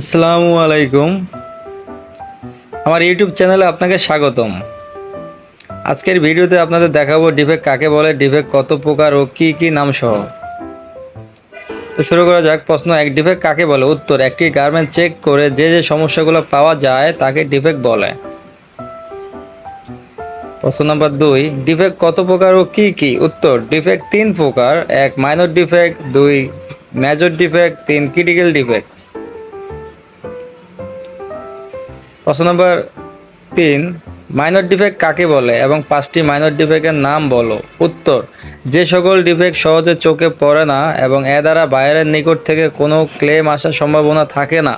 আসসালামু আলাইকুম। আমার ইউটিউব চ্যানেলে আপনাকে স্বাগতম। আজকের ভিডিওতে আপনাদের দেখাবো ডিফেক্ট কাকে বলে, ডিফেক্ট কত প্রকার ও কি কি নাম সহ। তো শুরু করা যাক, প্রশ্ন এক, ডিফেক্ট কাকে বলে? উত্তর, একটি গার্মেন্ট চেক করে যে যে সমস্যাগুলো পাওয়া যায় তাকে ডিফেক্ট বলে। প্রশ্ন নাম্বার দুই, ডিফেক্ট কত প্রকার ও কি কি? উত্তর, ডিফেক্ট তিন প্রকার, এক মাইনর ডিফেক্ট, দুই মেজর ডিফেক্ট তিন ক্রিটিক্যাল ডিফেক্ট প্রশ্ন নম্বর তিন মাইনর ডিফেক্ট কাকে বলে এবং পাঁচটি মাইনর ডিফেক্টের নাম বলো। উত্তর, যে সকল ডিফেক্ট সহজে চোখে পড়ে না এবং এ দ্বারা বাইরের নিকট থেকে কোনো ক্লেম আসার সম্ভাবনা থাকে না,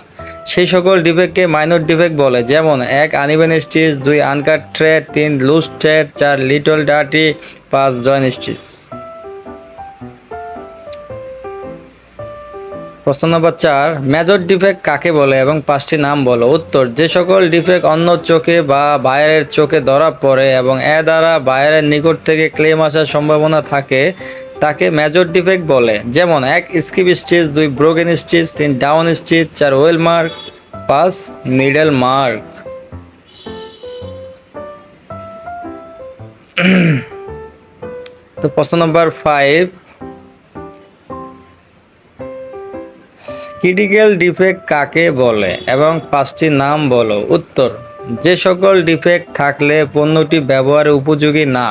সেই সকল ডিফেক্টকে মাইনর ডিফেক্ট বলে। যেমন, এক আনিবেন স্টিচ দুই আনকাট থ্রেড তিন লুজ থ্রেড চার লিটল ডার্টি পাঁচ জয়েন স্টিচ প্রশ্ন নম্বর চার মেজর ডিফেক্ট কাকে বলে এবং পাঁচটি নাম বলো। উত্তর, যে সকল ডিফেক্ট অন্য চোখে বা বাইরের চোখে ধরা পড়ে এবং এ দ্বারা বাইরের নিকট থেকে ক্লেম আসার সম্ভাবনা থাকে, তাকে মেজর ডিফেক্ট বলে। যেমন, এক স্কিপ স্টিচ, দুই ব্রোকেন স্টিচ, তিন ডাউন স্টিচ, চার ওয়েল মার্ক পাঁচ নিডল মার্ক তো প্রশ্ন নম্বর ফাইভ ক্রিটিক্যাল ডিফেক্ট কাকে বলে এবং পাঁচটি নাম বলো। উত্তর, যে সকল ডিফেক্ট থাকলে পণ্যটি ব্যবহারে উপযোগী না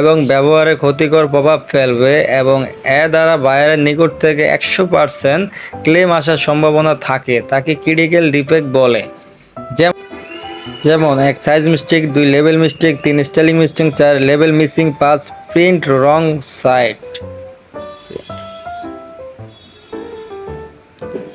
এবং ব্যবহারে ক্ষতিকর প্রভাব ফেলবে এবং এ দ্বারা বাইরের নিকট থেকে একশো পার্সেন্ট ক্লেম আসার সম্ভাবনা থাকে, তাকে ক্রিটিক্যাল ডিফেক্ট বলে। যেমন, এক সাইজ মিস্টেক দুই লেভেল মিস্টেক তিন স্টাইলিং মিস্টেক চার লেভেল মিসিং পাঁচ প্রিন্ট রং সাইট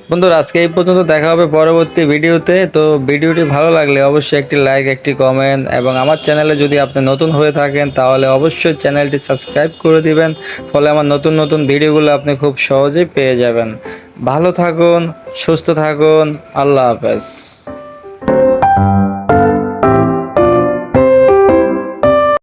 বন্ধুরা, আজকে এই পর্যন্ত দেখা হবে পরবর্তী ভিডিওতে। তো ভিডিওটি ভালো লাগলে অবশ্যই একটি লাইক একটি কমেন্ট এবং আমার চ্যানেলে যদি আপনি নতুন হয়ে থাকেন, তাহলে অবশ্যই চ্যানেলটি সাবস্ক্রাইব করে দিবেন। ফলে আমার নতুন নতুন ভিডিওগুলো আপনি খুব সহজেই পেয়ে যাবেন। ভালো থাকুন, সুস্থ থাকুন, আল্লাহ হাফেজ।